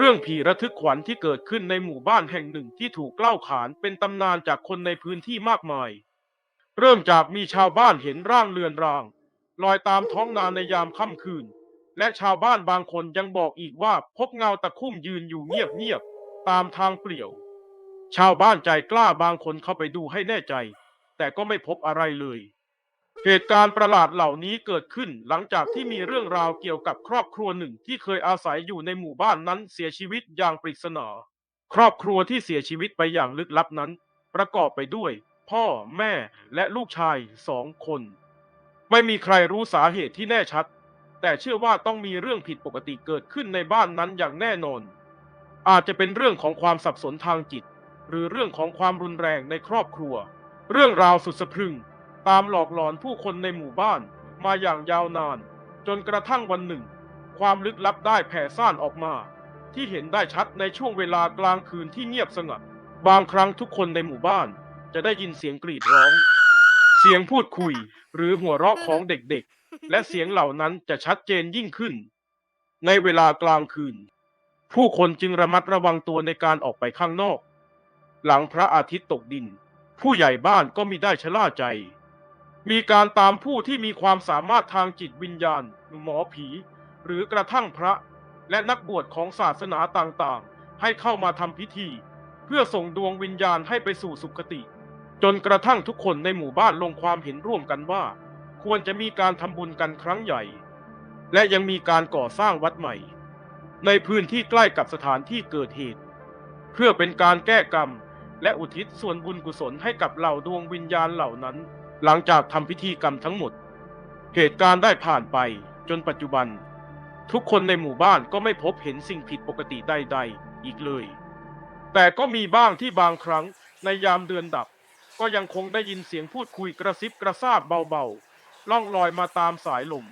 เรื่องผีระทึกขวัญที่เกิดขึ้นในหมู่บ้านแห่งหนึ่งที่ถูกเล่าขานเป็นตำนานจากคนในพื้นที่มากมาย เริ่มจากมีชาวบ้านเห็นร่างเลือนราง ลอยตามท้องนาในยามค่ำคืน และชาวบ้านบางคนยังบอกอีกว่าพบเงาตะคุ่มยืนอยู่เงียบๆตามทางเปลี่ยว ชาวบ้านใจกล้าบางคนเข้าไปดูให้แน่ใจ แต่ก็ไม่พบอะไรเลย เหตุการณ์ประหลาดเหล่านี้เกิดขึ้นหลังจากที่มีเรื่องราวเกี่ยวกับครอบครัวหนึ่งที่เคยอาศัยอยู่ในหมู่บ้านนั้นเสียชีวิตอย่างปริศนา ครอบครัวที่เสียชีวิตไปอย่างลึกลับนั้น ประกอบไปด้วย พ่อแม่และลูกชายสองคน ไม่มีใครรู้สาเหตุที่แน่ชัด แต่เชื่อว่าต้องมีเรื่องผิดปกติเกิดขึ้นในบ้านนั้นอย่างแน่นอน อาจจะเป็นเรื่องของความสับสนทางจิต หรือเรื่องของความรุนแรงในครอบครัว เรื่องราวสุดสะพรึง ตามหลอกหลอนผู้คนในหมู่บ้านมาอย่างยาวนาน จนกระทั่งวันหนึ่ง ความลึกลับได้แผ่ซ่านออกมา ที่เห็นได้ชัดในช่วงเวลากลางคืนที่เงียบสงัด บางครั้งทุกคนในหมู่บ้าน จะได้ยินเสียงกรีดร้อง เสียงพูดคุยหรือหัวเราะของเด็กๆ และเสียงเหล่านั้นจะชัดเจนยิ่งขึ้น ในเวลากลางคืน ผู้คนจึงระมัดระวังตัวในการออกไปข้างนอก หลังพระอาทิตย์ตกดิน ผู้ใหญ่บ้านก็มิได้ชะล่าใจ มีการตามผู้ที่มีความสามารถทางจิตวิญญาณ หมอผี หรือกระทั่งพระ และนักบวชของศาสนาต่างๆ ให้เข้ามาทำพิธี เพื่อส่งดวงวิญญาณให้ไปสู่สุคติ จนกระทั่งทุกคนในหมู่บ้านลงความเห็นร่วมกันว่า ควรจะมีการทำบุญกันครั้งใหญ่ และยังมีการก่อสร้างวัดใหม่ ในพื้นที่ใกล้กับสถานที่เกิดเหตุ เพื่อเป็นการแก้กรรม และอุทิศส่วนบุญกุศลให้กับเหล่าดวงวิญญาณเหล่านั้น หลังจากทำพิธีกรรมทั้งหมด เหตุการณ์ได้ผ่านไปจนปัจจุบัน ทุกคนในหมู่บ้านก็ไม่พบเห็นสิ่งผิดปกติใดๆอีกเลย แต่ก็มีบ้างที่บางครั้งในยามเดือนดับ ก็ยังคงได้ยินเสียงพูดคุยกระซิบกระซาบเบาๆล่องลอยมาตามสายลม